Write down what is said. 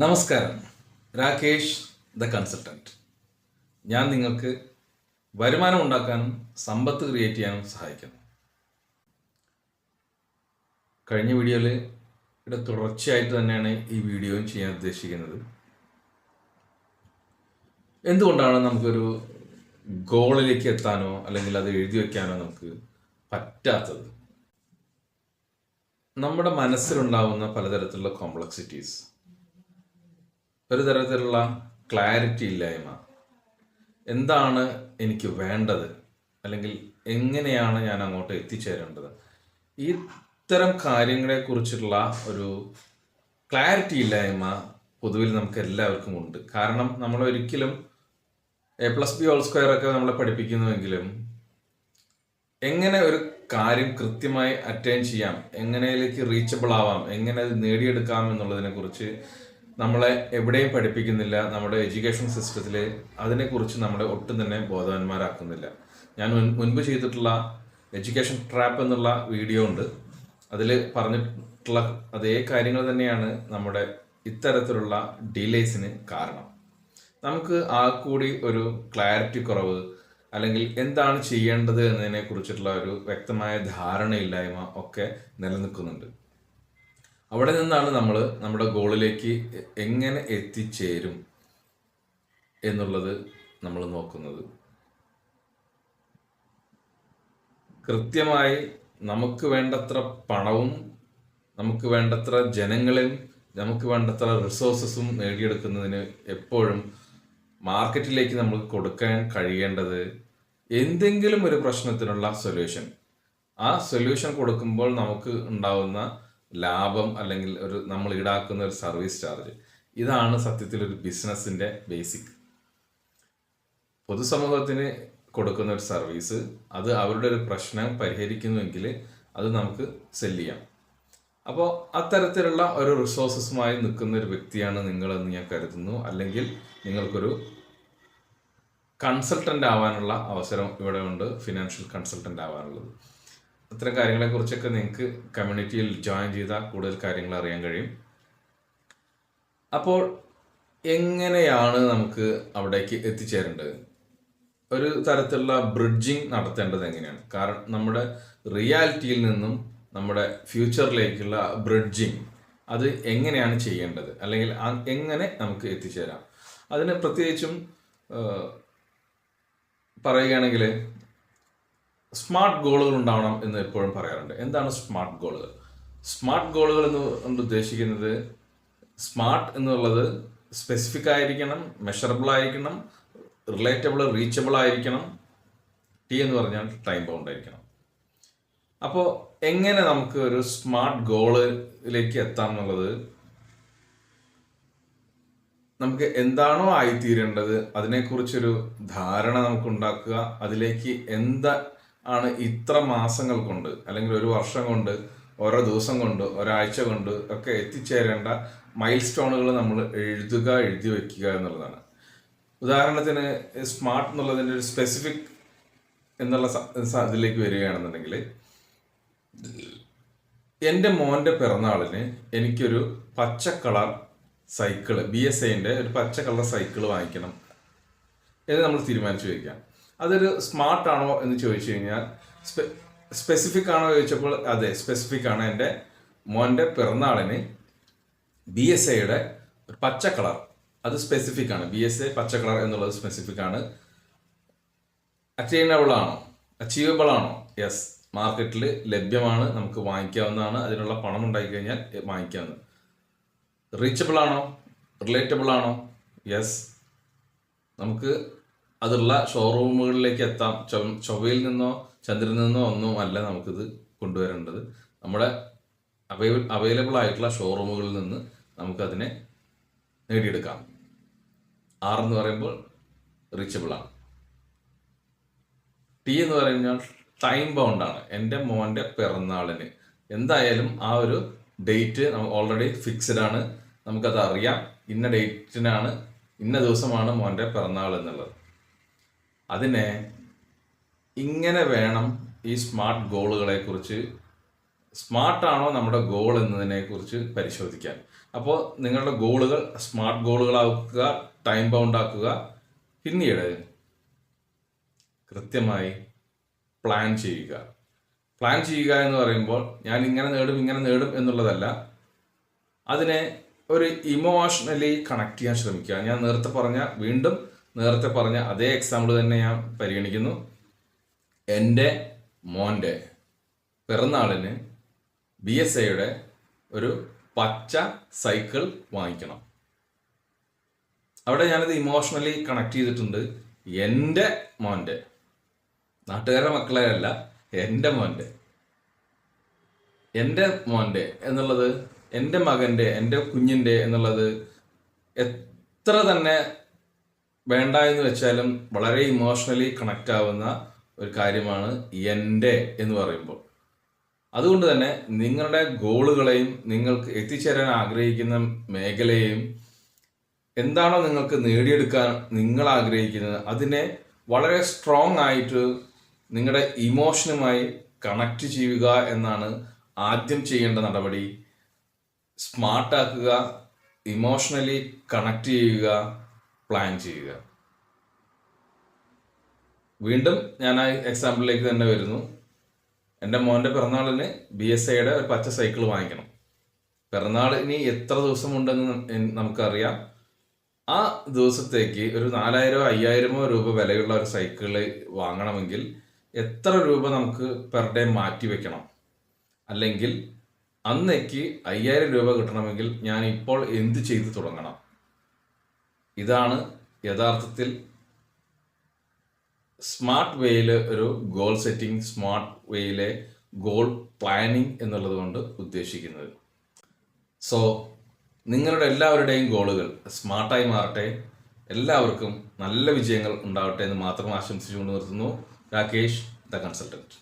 നമസ്കാരം. Rakesh the consultant ഞാൻ നിങ്ങൾക്ക് വരുമാനം ഉണ്ടാക്കാനും സമ്പത്ത് ക്രിയേറ്റ് ചെയ്യാനും സഹായിക്കുന്നു. കഴിഞ്ഞ വീഡിയോയിൽ ഇവിടെ തുടർച്ചയായിട്ട് തന്നെയാണ് ഈ വീഡിയോയും ചെയ്യാൻ ഉദ്ദേശിക്കുന്നത്. എന്തുകൊണ്ടാണ് നമുക്കൊരു ഗോളിലേക്ക് എത്താനോ അല്ലെങ്കിൽ അത് എഴുതി വയ്ക്കാനോ നമുക്ക് പറ്റാത്തത്? നമ്മുടെ മനസ്സിലുണ്ടാവുന്ന പലതരത്തിലുള്ള കോംപ്ലക്സിറ്റീസ് ഒരു തരത്തിലുള്ള ക്ലാരിറ്റി ഇല്ലായ്മ. എന്താണ് എനിക്ക് വേണ്ടത്? അല്ലെങ്കിൽ എങ്ങനെയാണ് ഞാൻ അങ്ങോട്ട് എത്തിച്ചേരേണ്ടത്? ഈ ഇത്തരം കാര്യങ്ങളെക്കുറിച്ചുള്ള ഒരു ക്ലാരിറ്റി ഇല്ലായ്മ പൊതുവിൽ നമുക്ക് എല്ലാവർക്കും ഉണ്ട്. കാരണം നമ്മൾ ഒരിക്കലും a plus b whole square ഒക്കെ നമ്മളെ പഠിപ്പിക്കുന്നുവെങ്കിലും എങ്ങനെ ഒരു കാര്യം കൃത്യമായി അറ്റൈൻ ചെയ്യാം എങ്ങനെയിലേക്ക് റീച്ചബിൾ ആവാം എങ്ങനെ അത് നേടിയെടുക്കാം എന്നുള്ളതിനെ കുറിച്ച് നമ്മളെ എവിടെയും പഠിപ്പിക്കുന്നില്ല നമ്മുടെ എഡ്യൂക്കേഷൻ സിസ്റ്റത്തിൽ അതിനെക്കുറിച്ച് നമ്മളെ ഒട്ടും തന്നെ ബോധവാന്മാരാക്കുന്നില്ല. ഞാൻ മുൻപ് ചെയ്തിട്ടുള്ള എഡ്യൂക്കേഷൻ ട്രാപ്പ് എന്നുള്ള വീഡിയോ ഉണ്ട്. അതിൽ പറഞ്ഞിട്ടുള്ള അതേ കാര്യങ്ങൾ തന്നെയാണ് നമ്മുടെ ഇത്തരത്തിലുള്ള ഡിലേസിന് കാരണം. നമുക്ക് ആ കൂടി ഒരു ക്ലാരിറ്റി കുറവ് അല്ലെങ്കിൽ എന്താണ് ചെയ്യേണ്ടത് എന്നതിനെ കുറിച്ചിട്ടുള്ള ഒരു വ്യക്തമായ ധാരണയില്ലായ്മ ഒക്കെ നിലനിൽക്കുന്നുണ്ട്. അവിടെ നിന്നാണ് നമ്മൾ നമ്മുടെ ഗോളിലേക്ക് എങ്ങനെ എത്തിച്ചേരും എന്നുള്ളത് നമ്മൾ നോക്കുന്നത്. കൃത്യമായി നമുക്ക് വേണ്ടത്ര പണവും നമുക്ക് വേണ്ടത്ര ജനങ്ങളെയും നമുക്ക് വേണ്ടത്ര റിസോഴ്സസും നേടിയെടുക്കുന്നതിന് എപ്പോഴും മാർക്കറ്റിലേക്ക് നമ്മൾ കൊടുക്കാൻ കഴിയേണ്ടത് എന്തെങ്കിലും ഒരു പ്രശ്നത്തിനുള്ള സൊല്യൂഷൻ ആ സൊല്യൂഷൻ കൊടുക്കുമ്പോൾ നമുക്ക് ഉണ്ടാവുന്ന ലാഭം അല്ലെങ്കിൽ ഒരു നമ്മൾ ഈടാക്കുന്ന ഒരു സർവീസ് ചാർജ്. ഇതാണ് സത്യത്തിൽ ഒരു ബിസിനസിന്റെ ബേസിക്. പൊതുസമൂഹത്തിന് കൊടുക്കുന്ന ഒരു സർവീസ് അത് അവരുടെ ഒരു പ്രശ്നം പരിഹരിക്കുന്നുവെങ്കിൽ അത് നമുക്ക് സെൽ ചെയ്യാം. അപ്പോൾ അത്തരത്തിലുള്ള ഒരു റിസോഴ്സസുമായി നിൽക്കുന്ന ഒരു വ്യക്തിയാണ് നിങ്ങളെന്ന് ഞാൻ കരുതുന്നു. അല്ലെങ്കിൽ നിങ്ങൾക്കൊരു കൺസൾട്ടന്റ് ആവാനുള്ള അവസരം ഇവിടെ ഉണ്ട് ഫിനാൻഷ്യൽ കൺസൾട്ടന്റ് ആവാനുള്ളത്. അത്തരം കാര്യങ്ങളെക്കുറിച്ചൊക്കെ നിങ്ങൾക്ക് കമ്മ്യൂണിറ്റിയിൽ ജോയിൻ ചെയ്താൽ കൂടുതൽ കാര്യങ്ങൾ അറിയാൻ കഴിയും. അപ്പോൾ എങ്ങനെയാണ് നമുക്ക് അവിടേക്ക് എത്തിച്ചേരേണ്ടത്? ഒരു തരത്തിലുള്ള ബ്രിഡ്ജിങ് നടത്തേണ്ടത് എങ്ങനെയാണ്? കാരണം നമ്മുടെ റിയാലിറ്റിയിൽ നിന്നും നമ്മുടെ ഫ്യൂച്ചറിലേക്കുള്ള ബ്രിഡ്ജിങ് അത് എങ്ങനെയാണ് ചെയ്യേണ്ടത്? അല്ലെങ്കിൽ എങ്ങനെ നമുക്ക് എത്തിച്ചേരാം? അതിന് പ്രത്യേകിച്ചും പറയുകയാണെങ്കിൽ സ്മാർട്ട് ഗോളുകൾ ഉണ്ടാവണം എന്ന് എപ്പോഴും പറയാറുണ്ട്. എന്താണ് സ്മാർട്ട് ഗോളുകൾ? സ്മാർട്ട് ഗോളുകൾ എന്ന് കൊണ്ട് ഉദ്ദേശിക്കുന്നത് സ്മാർട്ട് എന്നുള്ളത് സ്പെസിഫിക് ആയിരിക്കണം മെഷറബിൾ ആയിരിക്കണം റിലേറ്റബിൾ റീച്ചബിൾ ആയിരിക്കണം ടി എന്ന് പറഞ്ഞാൽ ടൈം ബൗണ്ട് ആയിരിക്കണം. അപ്പോൾ എങ്ങനെ നമുക്ക് ഒരു സ്മാർട്ട് ഗോളിലേക്ക് എത്താം എന്നുള്ളത് നമുക്ക് എന്താണോ ആയിത്തീരേണ്ടത് അതിനെക്കുറിച്ചൊരു ധാരണ നമുക്ക് ഉണ്ടാക്കുക അതിലേക്ക് എന്താ ആണ് ഇത്ര മാസങ്ങൾ കൊണ്ട് അല്ലെങ്കിൽ ഒരു വർഷം കൊണ്ട് ഓരോ ദിവസം കൊണ്ട് ഒരാഴ്ച കൊണ്ട് ഒക്കെ എത്തിച്ചേരേണ്ട മൈൽ സ്റ്റോണുകൾ നമ്മൾ എഴുതുക എഴുതി വയ്ക്കുക എന്നുള്ളതാണ്. ഉദാഹരണത്തിന് സ്മാർട്ട് എന്നുള്ളതിന്റെ ഒരു സ്പെസിഫിക് എന്നുള്ള ഇതിലേക്ക് വരികയാണെന്നുണ്ടെങ്കിൽ എന്റെ മോന്റെ പിറന്നാളിന് എനിക്കൊരു പച്ച കളർ സൈക്കിൾ ബി എസ് ഐന്റെ ഒരു പച്ച കളർ സൈക്കിൾ വാങ്ങിക്കണം എന്ന് നമ്മൾ തീരുമാനിച്ചു വയ്ക്കാം. അതൊരു സ്മാർട്ട് ആണോ എന്ന് ചോദിച്ചു കഴിഞ്ഞാൽ സ്പെസിഫിക് ആണോ ചോദിച്ചപ്പോൾ അതെ സ്പെസിഫിക് ആണ്. എന്റെ മോന്റെ പിറന്നാളിന് ബി എസ് എയുടെ പച്ച കളർ. അത് സ്പെസിഫിക് ആണ്. ബി എസ് എ പച്ച കളർ എന്നുള്ളത് സ്പെസിഫിക് ആണ്. അറ്റൈനബിൾ ആണോ? അച്ചീവബിൾ ആണോ? യെസ് മാർക്കറ്റിൽ ലഭ്യമാണ്. നമുക്ക് വാങ്ങിക്കാവുന്നതാണ്. അതിനുള്ള പണം ഉണ്ടായി കഴിഞ്ഞാൽ വാങ്ങിക്കാവുന്നത് റീച്ചബിൾ ആണോ? റിലേറ്റബിൾ ആണോ? യെസ് നമുക്ക് അതുള്ള ഷോറൂമുകളിലേക്ക് എത്താം. ചൊവ്വയിൽ നിന്നോ ചന്ദ്രനിൽ നിന്നോ ഒന്നും അല്ല നമുക്കിത് കൊണ്ടുവരേണ്ടത്. നമ്മുടെ അവൈ അവൈലബിൾ ആയിട്ടുള്ള ഷോറൂമുകളിൽ നിന്ന് നമുക്കതിനെ നേടിയെടുക്കാം. ആർ എന്ന് പറയുമ്പോൾ റീച്ചബിൾ ആണ്. ടി എന്ന് പറഞ്ഞാൽ ടൈം ബൗണ്ടാണ് എന്റെ മോന്റെ പിറന്നാളിന്. എന്തായാലും ആ ഒരു ഡേറ്റ് ഓൾറെഡി ഫിക്സ്ഡ് ആണ്. നമുക്കത് അറിയാം ഇന്ന ഡേറ്റിനാണ് ഇന്ന ദിവസമാണ് മോന്റെ പിറന്നാൾ എന്നുള്ളത്. അതിനെ ഇങ്ങനെ വേണം ഈ സ്മാർട്ട് ഗോളുകളെ കുറിച്ച് സ്മാർട്ടാണോ നമ്മുടെ ഗോൾ എന്നതിനെ കുറിച്ച് പരിശോധിക്കാൻ. അപ്പോൾ നിങ്ങളുടെ ഗോളുകൾ സ്മാർട്ട് ഗോളുകളാക്കുക ടൈം ബൗണ്ട് ആക്കുക പിന്നീട് കൃത്യമായി പ്ലാൻ ചെയ്യുക. പ്ലാൻ ചെയ്യുക എന്ന് പറയുമ്പോൾ ഞാൻ ഇങ്ങനെ നേടും ഇങ്ങനെ നേടും എന്നുള്ളതല്ല. അതിനെ ഒരു ഇമോഷണലി കണക്ട് ചെയ്യാൻ ശ്രമിക്കുക. ഞാൻ നേരത്തെ പറഞ്ഞ വീണ്ടും നേരത്തെ പറഞ്ഞ അതേ എക്സാമ്പിൾ തന്നെ ഞാൻ പരിഗണിക്കുന്നു. എന്റെ മോന്റെ പിറന്നാളിന് ബി എസ് എയുടെ ഒരു പച്ച സൈക്കിൾ വാങ്ങിക്കണം. അവിടെ ഞാനത് ഇമോഷണലി കണക്ട് ചെയ്തിട്ടുണ്ട്. എന്റെ മോന്റെ നാട്ടുകാരുടെ മക്കളെ അല്ല എന്റെ മോന്റെ. എന്റെ മോന്റെ എന്നുള്ളത് എന്റെ മകന്റെ എന്റെ കുഞ്ഞിന്റെ എന്നുള്ളത് എത്ര തന്നെ വേണ്ട എന്ന് വെച്ചാലും വളരെ ഇമോഷണലി കണക്റ്റ് ആവുന്ന ഒരു കാര്യമാണ് എന്റെ എന്ന് പറയുമ്പോൾ. അതുകൊണ്ട് തന്നെ നിങ്ങളുടെ ഗോളുകളെയും നിങ്ങൾക്ക് എത്തിച്ചേരാൻ ആഗ്രഹിക്കുന്ന മേഖലയെയും എന്താണോ നിങ്ങൾക്ക് നേടിയെടുക്കാൻ നിങ്ങൾ ആഗ്രഹിക്കുന്നത് അതിനെ വളരെ സ്ട്രോങ് ആയിട്ട് നിങ്ങളുടെ ഇമോഷനുമായി കണക്ട് ചെയ്യുക എന്നാണ് ആദ്യം ചെയ്യേണ്ട നടപടി. സ്മാർട്ടാക്കുക ഇമോഷണലി കണക്ട് ചെയ്യുക പ്ലാൻ ചെയ്യുക. വീണ്ടും ഞാൻ ആ എക്സാമ്പിളിലേക്ക് തന്നെ വരുന്നു. എന്റെ മോന്റെ പിറന്നാളിന് ബി എസ് ഐയുടെ ഒരു പച്ച സൈക്കിൾ വാങ്ങിക്കണം. പിറന്നാൾ ഇനി എത്ര ദിവസമുണ്ടെന്ന് നമുക്കറിയാം. ആ ദിവസത്തേക്ക് ഒരു നാലായിരമോ അയ്യായിരമോ രൂപ വിലയുള്ള ഒരു സൈക്കിൾ വാങ്ങണമെങ്കിൽ എത്ര രൂപ നമുക്ക് പെർ ഡേ മാറ്റി വെക്കണം? അല്ലെങ്കിൽ അന്നേക്ക് അയ്യായിരം രൂപ കിട്ടണമെങ്കിൽ ഞാൻ ഇപ്പോൾ എന്ത് ചെയ്തു തുടങ്ങണം? ഇതാണ് യഥാർത്ഥത്തിൽ സ്മാർട്ട് വേയിൽ ഒരു ഗോൾ സെറ്റിംഗ് സ്മാർട്ട് വേയിലെ ഗോൾ പ്ലാനിങ് എന്നുള്ളത് കൊണ്ട് ഉദ്ദേശിക്കുന്നത്. സോ നിങ്ങളുടെ എല്ലാവരുടെയും ഗോളുകൾ സ്മാർട്ടായി മാറട്ടെ. എല്ലാവർക്കും നല്ല വിജയങ്ങൾ ഉണ്ടാവട്ടെ എന്ന് മാത്രം ആശംസിച്ചുകൊണ്ട് നിർത്തുന്നു. Rakesh the consultant